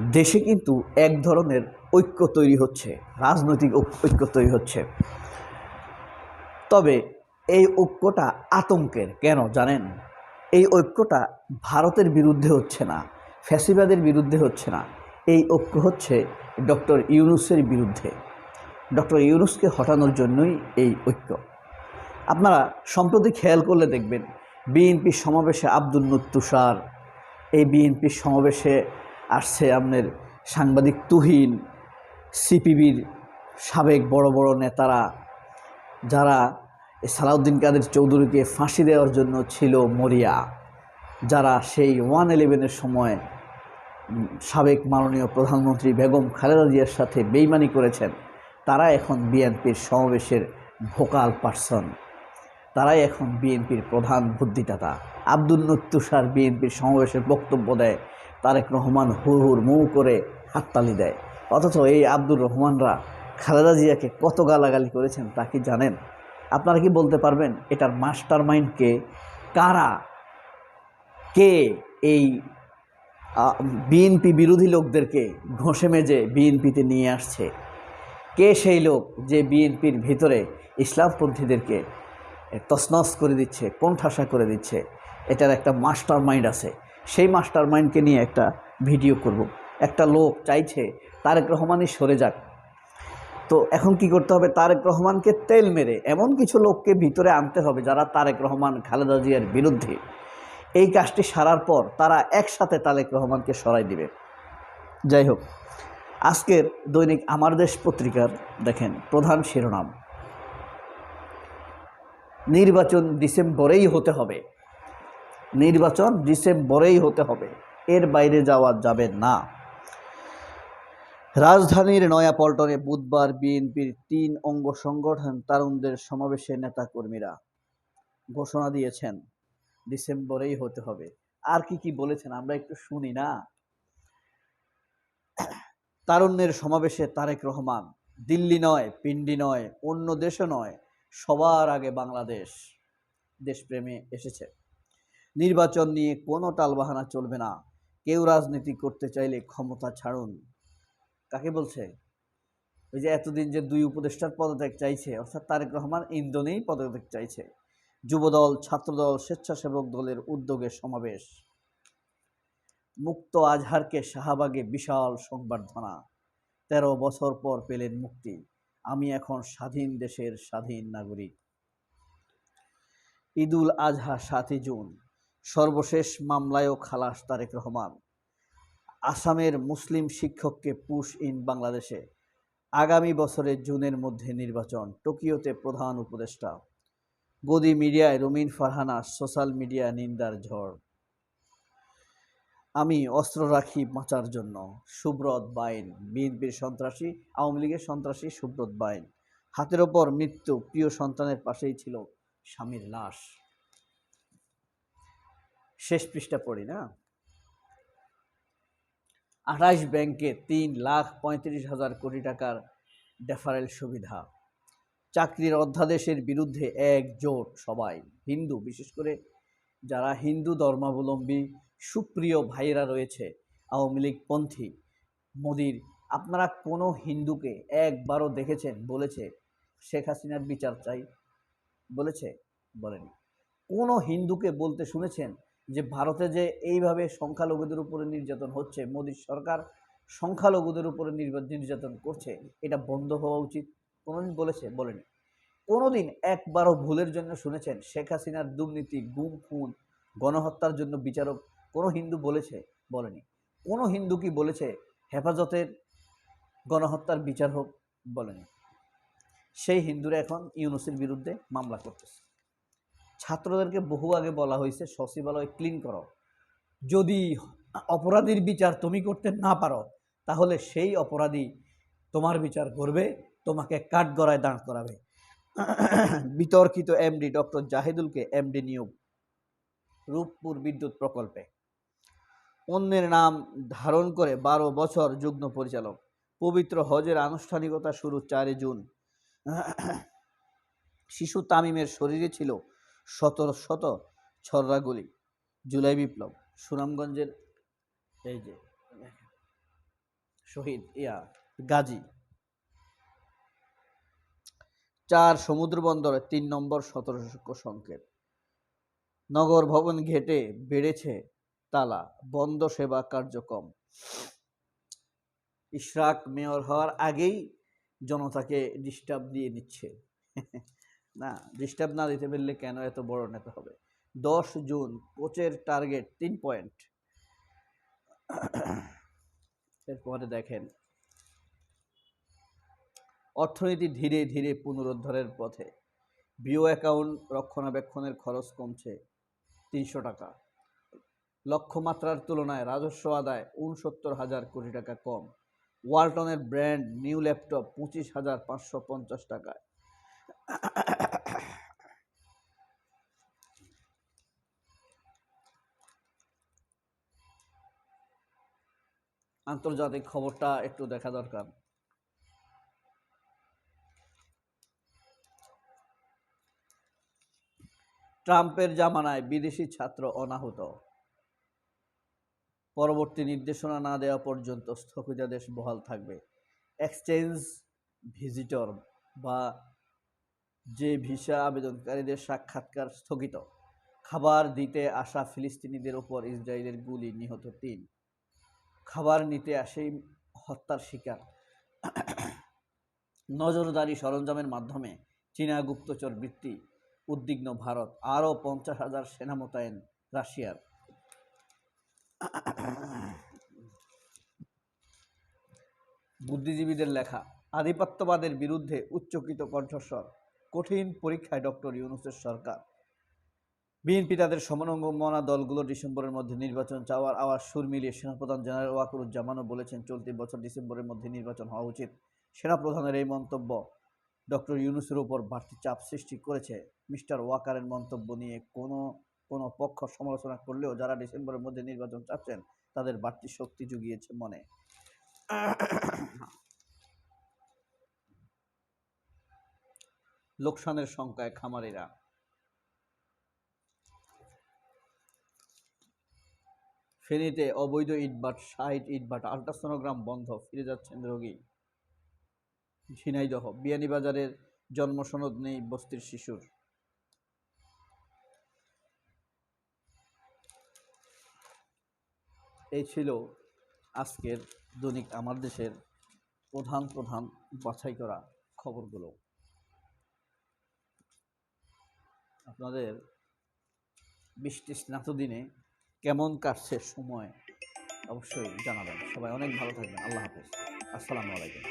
দেশে কিন্তু এক ধরনের ঐক্য তৈরি হচ্ছে, রাজনৈতিক ঐক- ঐক্য তৈরি হচ্ছে। তবে এই ঐক্যটা আতঙ্কের, কেন জানেন? এই ঐক্যটা ভারতের বিরুদ্ধে হচ্ছে না, ফ্যাসিবাদের বিরুদ্ধে হচ্ছে না। এই ঐক্য হচ্ছে ডক্টর ইউনুসের বিরুদ্ধে। ডক্টর ইউনুসকে হটানোর জন্যই এই ঐক্য। আপনারা সম্প্রতি খেয়াল করলে দেখবেন, বিএনপির সমাবেশে আব্দুল তুষার, এই বিএনপির সমাবেশে আসছে আপনার সাংবাদিক তুহিন, সিপিবির সাবেক বড় বড় নেতারা, যারা সালাউদ্দিন কাদের চৌধুরীকে ফাঁসি দেওয়ার জন্য ছিল মরিয়া, যারা সেই ওয়ান ইলেভেনের সময় সাবেক মাননীয় প্রধানমন্ত্রী বেগম খালেদা জিয়ার সাথে বেইমানি করেছেন, তারা এখন বিএনপির সমাবেশের ভোকাল পার্সন। তারাই এখন বিএনপির প্রধান বুদ্ধিদাতা। আব্দুল নত্তুষার বিএনপির সমাবেশে বক্তব্য দেয় তারেক রহমান হুর হুর মৌ করে হাততালি দেয়। অথচ এই আব্দুর রহমানরা খালেদা জিয়াকে কত গালাগালি করেছেন তা কি জানেন? আপনারা কি বলতে পারবেন এটার মাস্টার মাইন্ডকে কারা? কে এই বিএনপি বিরোধী লোকদেরকে ঘষে মেজে বিএনপিতে নিয়ে আসছে? কে সেই লোক যে বিএনপির ভিতরে ইসলামপন্থীদেরকে তসনস করে দিচ্ছে, কোণঠাসা করে দিচ্ছে? এটার একটা মাস্টার মাইন্ড আছে। সেই মাস্টার মাইন্ডকে নিয়ে একটা ভিডিও করব। একটা লোক চাইছে তারেক রহমানই সরে যাক। তো এখন কি করতে হবে? তারেক রহমানকে তেল মেরে এমন কিছু লোককে ভিতরে আনতে হবে যারা তারেক রহমান, খালেদা জিয়ার বিরুদ্ধে। এই কাজটি সারার পর তারা একসাথে তারেক রহমানকে সরাই দিবে। যাই হোক, আজকের দৈনিক আমার দেশ পত্রিকার দেখেন প্রধান শিরোনাম। নির্বাচন ডিসেম্বরেই হতে হবে। নির্বাচন ডিসেম্বরেই হতে হবে। এর বাইরে যাওয়া যাবে না। রাজধানীর নয়াপল্টনে বুধবার বিএনপির তিন অঙ্গ সংগঠন তারুণদের সমাবেশে নেতাকর্মীরা ঘোষণা দিয়েছেন, ডিসেম্বরেই হতে হবে। আর কি কি বলেছেন আমরা একটু শুনি না? তারুণ্যের সমাবেশে তারেক রহমান, দিল্লি নয়, পিন্ডি নয়, অন্য দেশও নয়, সবার আগে বাংলাদেশ দেশপ্রেমে এসেছে। নির্বাচন নিয়ে কোনো টালবাহানা চলবে না। কেউ রাজনীতি করতে চাইলে ক্ষমতা ছাড়ুন। কাকে বলছে? ওই যে এতদিন যে দুই উপদেষ্টার পদত্যাগ চাইছে, অর্থাৎ তারেক রহমান ইন্দোনেই পদত্যাগ চাইছে। যুবদল, ছাত্রদল, স্বেচ্ছাসেবক দলের উদ্যোগে সমাবেশ। মুক্ত আজহারকে শাহবাগে বিশাল সংবর্ধনা। তেরো বছর পর পেলেন মুক্তি। আমি এখন স্বাধীন দেশের স্বাধীন নাগরিক। ঈদুল আজহা, সাতই জুন। সর্বশেষ মামলায়ও খালাস তারেক রহমান। আসামের মুসলিম শিক্ষককে পুশ ইন বাংলাদেশে। আগামী বছরের জুনের মধ্যে নির্বাচন, টোকিওতে প্রধান উপদেষ্টা। গদি মিডিয়ায় রুমিন ফারহানা, সোশ্যাল মিডিয়া নিন্দার ঝড়। আমি অস্ত্র রাখি বাঁচার জন্য। সুব্রত বাইন, বিএনপির সন্ত্রাসী, আওয়ামী লীগের সন্ত্রাসী সুব্রত বাইন। হাতের ওপর মৃত্যু, প্রিয় সন্তানের পাশেই ছিল স্বামীর লাশ। শেষ পৃষ্ঠা পড়ি, না? আঠাশ ব্যাংকে তিন লাখ পঁয়ত্রিশ হাজার কোটি টাকার ডেফারেল সুবিধা। চাকরির অধ্যাদেশের বিরুদ্ধে একজোট সবাই, হিন্দু। বিশেষ করে যারা হিন্দু ধর্মাবলম্বী, সুপ্রিয় ভাইয়েরা রয়েছে, আওয়ামী লীগ পন্থী। মোদির, আপনারা কোনো হিন্দুকে একবারও দেখেছেন? বলেছে, শেখ হাসিনার বিচার চাই। বলেছে, বলেনি। কোনো হিন্দুকে বলতে শুনেছেন? যে ভারতে যে এইভাবে সংখ্যালঘুদের উপরে নির্যাতন হচ্ছে, মোদী সরকার সংখ্যালঘুদের উপরে নির্যাতন করছে, এটা বন্ধ হওয়া উচিত। কোনোদিন বলেছে, বলেনি। কোনোদিন একবারও ভুলের জন্য শুনেছেন, শেখ হাসিনার দুর্নীতি, গুম, খুন, গণহত্যার জন্য বিচারক কোনো হিন্দু বলেছে, বলেনি। কোনো হিন্দু কি বলেছে, হেফাজতের গণহত্যার বিচার হোক, বলেনি। সেই হিন্দুরা এখন ইউনুসের বিরুদ্ধে মামলা করতেছে। ছাত্রদেরকে বহু আগে বলা হয়েছে, সচিবালয় ক্লিন করো। যদি অপরাধীর বিচার তুমি করতে না পারো, তাহলে সেই অপরাধী তোমার বিচার করবে, তোমাকে কাঠগড়ায় দাঁড় করাবে। বিতর্কিত এমডি ডক্টর জাহিদুলকে এমডি নিয়োগ, রূপপুর বিদ্যুৎ প্রকল্পে। অন্যের নাম ধারণ করে বারো বছর যুগ্ম পরিচালক। পবিত্র হজের আনুষ্ঠানিকতা শুরু চারই জুন। শিশু তামিমের শরীরে ছিল শত শত ছররাগুলি জুলাই বিপ্লব, সুনামগঞ্জের এই যে, শহীদ, ইয়া, গাজী। চার সমুদ্র বন্দরে তিন নম্বর সতর্ক সংকেত। নগর ভবন ঘেটে বেড়েছে তালা, বন্ধ সেবা কার্যক্রম। ইশরাক মেয়র হওয়ার আগেই জনতাকে ডিস্টার্ব দিয়ে নিচ্ছে। না ডিস্টার্ব না দিতে পারলে কেন এত বড় নেতা হবে? দশ জুন, কোচের টার্গেট তিন পয়েন্ট এরপরে দেখেন, অর্থনীতি ধীরে ধীরে পুনরুদ্ধারের পথে। বিও অ্যাকাউন্ট রক্ষণাবেক্ষণের খরচ কমছে তিনশো টাকা। লক্ষ্যমাত্রার তুলনায় রাজস্ব আদায় উনসত্তর হাজার কোটি টাকা কম। ওয়ালটনের ব্র্যান্ড নিউ ল্যাপটপ পঁচিশ হাজার পাঁচশো পঞ্চাশ টাকায়। আন্তর্জাতিক খবরটা একটু দেখা দরকার। ট্রাম্পের জামানায় বিদেশি ছাত্র অনাহত। পরবর্তী নির্দেশনা না দেওয়া পর্যন্ত স্থগিতাদেশ বহাল থাকবে। এক্সচেঞ্জ ভিজিটর বা যে ভিসা আবেদনকারীদের সাক্ষাৎকার স্থগিত। খাবার দিতে আসা ফিলিস্তিনিদের ওপর ইসরায়েলের গুলি, নিহত তিন। খাবার নিতে আসেই হত্যার শিকার। নজরদারি সরঞ্জামের মাধ্যমে চীনা গুপ্তচর বৃত্তি উদ্বিগ্ন ভারত, আরও পঞ্চাশ হাজার সেনা মোতায়েন রাশিয়ার। বুদ্ধিজীবীদের লেখা, আধিপত্যবাদের বিরুদ্ধে উচ্চকিত কণ্ঠস্বর। কঠিন পরীক্ষায় ডক্টর ইউনুসের সরকার। বিএনপি তাদের সমনঙ্গমনা দলগুলো ডিসেম্বরের মধ্যে নির্বাচন চাওয়ার আওয়াজ সুর মিলিয়ে সেনাপ্রধান জেনারেল ওয়াকুরুজ্জামানও বলেছেন, চলতি বছর ডিসেম্বরের মধ্যে নির্বাচন হওয়া উচিত। সেনাপ্রধানের এই মন্তব্য ডক্টর ইউনুসের উপর বাড়তি চাপ সৃষ্টি করেছে। মিস্টার ওয়াকারের মন্তব্য নিয়ে কোনো কোনো পক্ষ সমালোচনা করলেও যারা ডিসেম্বরের মধ্যে নির্বাচন চাচ্ছেন, তাদের বাড়তি শক্তি জুগিয়েছে মনে। লোকসানের সংখ্যায় খামারিরা। ফেনীতে অবৈধ ইটবাট ষাট ইটবাট আল্ট্রাসোনোগ্রাম বন্ধ, ফিরে যাচ্ছেন রোগী। ঝিনাইদহ, বিয়ানীবাজারের জন্মসনদ নেই বস্তির শিশুর। এই ছিল আজকের দৈনিক আমার দেশের প্রধান প্রধান বাছাই করা খবরগুলো। আপনাদের বৃষ্টি স্নাত দিনে কেমন কাটছে সময় অবশ্যই জানাবেন। সবাই অনেক ভালো থাকবেন। আল্লাহ হাফেজ। আসসালামু আলাইকুম।